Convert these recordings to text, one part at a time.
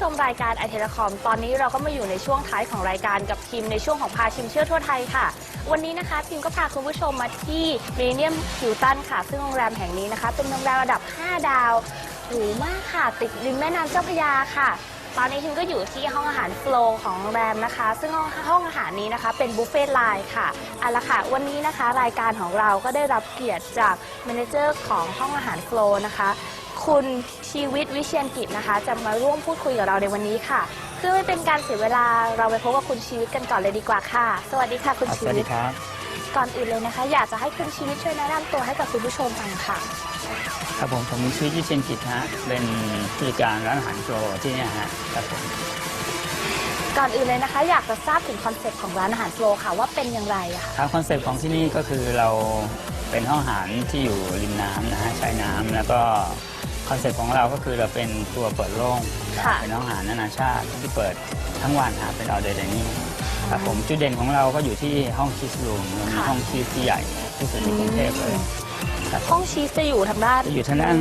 ชมรายการไอเทเลคอม ตอนนี้เราก็มาอยู่ในช่วงท้ายของรายการกับทีมในช่วงของพาชิมเชื่อทั่วไทยค่ะ วันนี้นะคะทีมก็พาคุณผู้ชมมาที่มิเนียมฮิลตันค่ะ ซึ่งโรงแรมแห่งนี้นะคะ เป็นโรงแรมระดับ 5 ดาวหรูมากค่ะ ติดริมแม่น้ำเจ้าพระยาค่ะ ตอนนี้ทีมก็อยู่ที่ห้องอาหารโฟลของโรงแรมนะคะ ซึ่งห้องห้องอาหารนี้นะคะ เป็นบุฟเฟ่ต์ไลน์ค่ะเอาละค่ะ วันนี้นะคะ รายการของเราก็ได้รับเกียรติจากเมเนเจอร์ของห้องอาหารโฟลนะคะ คุณชีวิตวิเชียนกิจนะคะ จะมาร่วมพูดคุยกับเราในวันนี้ค่ะ เพื่อไม่เป็นการเสียเวลาเราไปพบกับคุณชีวิตกันก่อนเลยดีกว่าค่ะ สวัสดีค่ะคุณครับชีสวัสวิดีตครับ ก่อนอื่นเลยนะคะ อยากจะให้คุณชีวิตช่วยแนะนำตัวให้กับคุณผู้ชมฟังค่ะ ครับผมผมชื่อยิเชนกิจฮะ เป็นผู้จัดการร้านอาหารโปรที่เนี่ยฮะครับผมก่อนอื่นเลยนะคะ อยากจะทราบถึงคอนเซ็ปต์ของร้านอาหารโฟลค่ะว่าเป็นอย่างไรอะค่ะ ครับคอนเซ็ปต์ของที่นี่ก็คือเราเป็นห้องอาหารที่อยู่ริมน้ำนะฮะชายน้ำแล้วก็ คอนเซ็ปต์ของเราก็คือเราเป็นตัวเปิดโล่งค่ะ เป็นห้องอาหารนานาชาติที่เปิดทั้งวันฮะเป็นเอาเดย์ไดนิ่งครับผมจุดเด่นของเราก็อยู่ที่ห้องชีสรูมเรามีห้องชีสที่ใหญ่ที่สุดในกรุงเทพเลยครับห้องชีสจะอยู่ทางด้าน จะอยู่ทางด้าน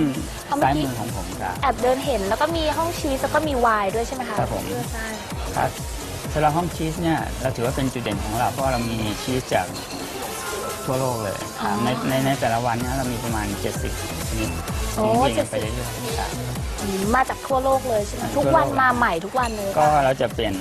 เอาเมื่อซ้ายกี้มือของผมครับ แอบเดินเห็นแล้วก็มีห้องชีสแล้วก็มีไวน์ด้วยใช่ไหมคะครับผมเลือกได้ครับสำหรับห้องชีสเนี่ยเราถือว่าเป็นจุดเด่นของเราเพราะว่าเรามีชีสจากทั่วโลกเลยครับในในในแต่ละวันเนี่ยเรามีประมาณ 70ชนิด โอ้หมุนเวียนเจ็กัดนไปสิบเรื่อยๆครับมาจากทั่วโลกเลยใช่ไหมทั่ทุวกโลกวันมาใหม่ทุกวันเลยก็เราจะเปลี่ยน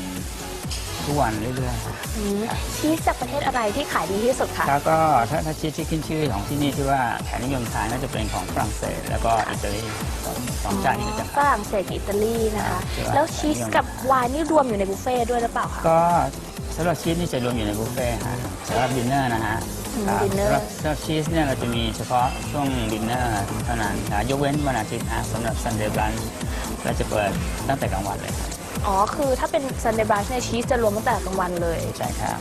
ทุกวันเรื่อยอืมชีสจากประเทศอะไรที่ขายดีที่สุดคะ ๆแล้วก็ถ้าถ้าชีสที่ขึ้นชื่อของที่นี่ที่ว่าแขกนิยมทานก็จะเป็นของฝรั่งเศสแล้วก็อิตาลีสองสองจานนี้ก็จะ ฝรั่งเศสกับอิตาลีนะคะครับแล้วชีสกับไวน์นี่รวมอยู่ในบุฟเฟ่ต์ด้วยหรือเปล่าคะ ก็สำหรับชีสนี่จะรวมอยู่ในบุฟเฟ่ต์ฮะสำหรับดินเนอร์นะฮะอืมครับ ดินเนอร์สำหรับสำหรับชีสเนี่ยเราจะมีเฉพาะช่วงดินเนอร์เท่านั้นนะยกเว้นวันอาทิตย์ฮะสำหรับซันเดย์บลันเราจะเปิดตั้งแต่กลางวันเลยครับอ๋อ คือถ้าเป็นซันเดย์บรัชในยชีสจะรวมตั้งแต่กลางวันเลย ใช่ครับ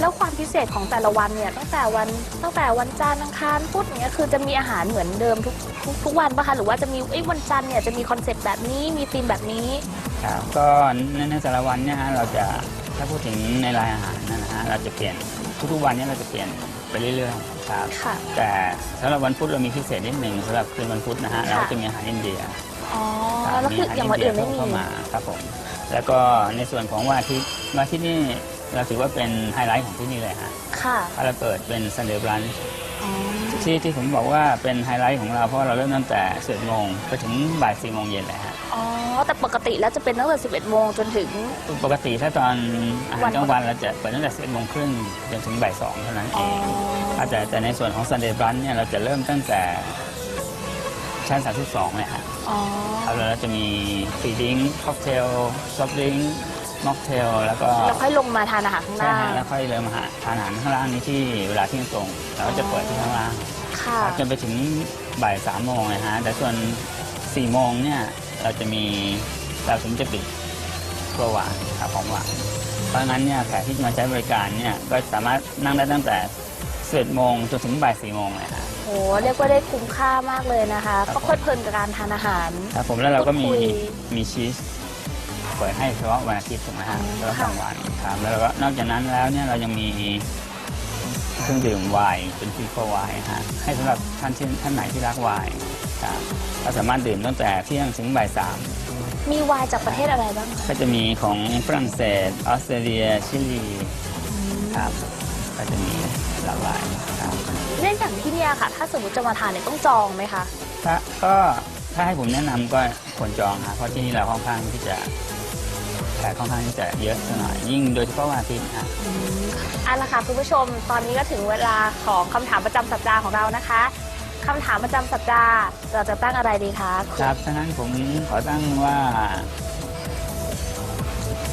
แล้วความพิเศษของแต่ละวันเนี่ยตั้งแต่วันตั้งแต่วันจันทร์อังคารพุธอย่างเงี้ยคือจะมีอาหารเหมือนเดิมทุกทุกทุกวันปะคะหรือว่าจะมีเอ้ยวันจันทร์เนี่ยจะมีคอนเซปต์แบบนี้มีธีมแบบนี้ ครับ ก็ในในแต่ละวันเนี่ยฮะเราจะ ถ้าพูดถึงในรายอาหารนะฮะเราจะเปลี่ยนทุกๆวันเนี่ยเราจะเปลี่ยนไปเรื่อยๆครับค่ะ แต่สำหรับวันพุธเรามีพิเศษนิดหนึ่งสำหรับคืนวันพุธนะฮะค่ะเราจะมีอาหารอินเดียอ๋อ ครับแล้วคืออย่างวันอื่นไม่มี เข้ามาครับผมแล้วก็ในส่วนของวันอาทิตย์วันอาทิตย์นี่เราถือว่าเป็นไฮไลท์ของที่นี่เลยฮะค่ะ เพราะเราเปิดเป็นซันเดย์บรันอ๋อ ที่ที่ผมบอกว่าเป็นไฮไลท์ของเราเพราะเราเริ่มตั้งแต่11โมงไปถึงบ่าย4โมงเย็นเลยฮะ อ๋อ แต่ปกติแล้วจะเป็นตั้งแต่11โมงจนถึง ปกติถ้าตอนอาหาวัรนกลางวันเราจะเปิดตั้งแต่11โมงครึ่งจนถึงบ่าย2เท่านั้นเออ๋องแต่แต่ในส่วนของ Sunday Brunch เนี่ยเราจะเริ่มตั้งแต่ชั้น 32เลยฮะอ๋อครับแล้วเราจะมีฟรีดิ้งค็อกเทลซอฟต์ดิ้งม็อกเทลแล้วก็แล้วค่อยลงมาทานอาหารข้างใช่ล่างฮะแล้วค่อยเริ่มมาหาทานอาหารข้างล่างนี้ที่เวลาเที่ยงตรงเราก็จะเปิดที่ข้างล่าง ค่ะจนไปถึงบ่ายสามโมงนะฮะ แต่ส่วนสี่โมงเนี่ย เราจะมีเราถึงจะปิดครัวหวานครับของหวานเพราะงั้นเนี่ยแขกที่มาใช้บริการเนี่ยก็สามารถนั่งได้ตั้งแต่11โมงจนถึงบ่ายสี่โมงเลยฮะโหเรียกว่าได้คุ้มค่ามากเลยนะคะก็เพลิดเพลินกับการทานอาหาร ครับผมแล้วเราก็มีพูดคุย มีชีสเปิดให้เฉพาะวันอาทิตย์ถูกไหมฮะอ๋อแล้วก็ค่ะกลางวันครับแล้วก็นอกจากนั้นแล้วเนี่ยเรายังมีเครื่องดื่มไวน์เป็นฟรีโฟไวน์ฮะให้สำหรับท่านที่ท่านไหนที่รักไวน์ ครับก็สามารถดื่มตั้งแต่เที่ยงถึงบ่ายสามมีไวน์จากประเทศอะไรบ้างคะก็จะมีของฝรั่งเศสออสเตรเลียชิลีครับก็จะมีหลากหลายครับเรื่องอย่างที่เนี่ยค่ะ ถ้าสมมติจะมาทานเนี่ยต้องจองไหมคะถ้าก็ถ้าให้ผมแนะนำก็ควรจองครับเพราะที่นี่เราค่อนข้างที่จะแขกค่อนข้างที่จะเยอะสักหน่อยยิ่งโดยเฉพาะวันอาทิตย์ครับ เอาละค่ะคุณผู้ชม ตอนนี้ก็ถึงเวลาของคำถามประจำสัปดาห์ของเรานะคะ คำถามประจำสัปดาห์ เราจะตั้งอะไรดีคะณครับฉะนั้นผมขอตั้งว่า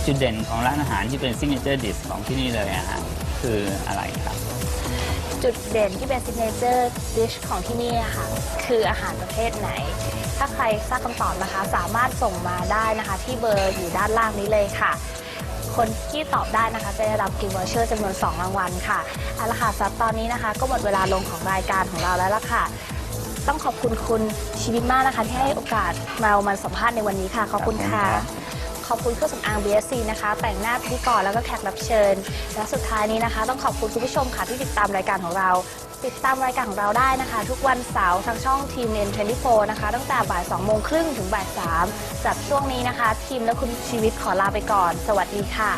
จุดเด่นของร้านอาหารที่เป็นซิกเนเจอร์ดิสของที่นี่เลยอะฮะคืออะไรครับ จุดเด่นที่เป็นซิกเนเจอร์ดิชของที่นี่อะค่ะ คืออาหารประเภทไหน ถ้าใครทราบคำตอบนะคะ สามารถส่งมาได้นะคะ ที่เบอร์อยู่ด้านล่างนี้เลยค่ะ คนที่ตอบได้นะคะ จะได้รับกิฟต์วอเชอร์จำนวน 2 รางวัลค่ะเอาละค่ะสำหรับตอนนี้นะคะ ก็หมดเวลาลงของรายการของเราแล้วล่ะค่ะ ต้องขอบคุณคุณชีวิตมากนะคะ ที่ให้โอกาสเรามาสัมภาษณ์ในวันนี้ค่ะ ขอบคุณค่ะ ขอบคุณเครื่องสำอาง BSC นะคะ แต่งหน้าพิธีกรแล้วก็แขกรับเชิญ และสุดท้ายนี้นะคะ ต้องขอบคุณคุณผู้ชมค่ะที่ติดตามรายการของเรา ติดตามรายการของเราได้นะคะ ทุกวันเสาร์ทางช่องทีม N24 นะคะ ตั้งแต่บ่าย2โมงครึ่งถึงบ่าย3จากช่วงนี้นะคะ ทีมและคุณชีวิตขอลาไปก่อน สวัสดีค่ะ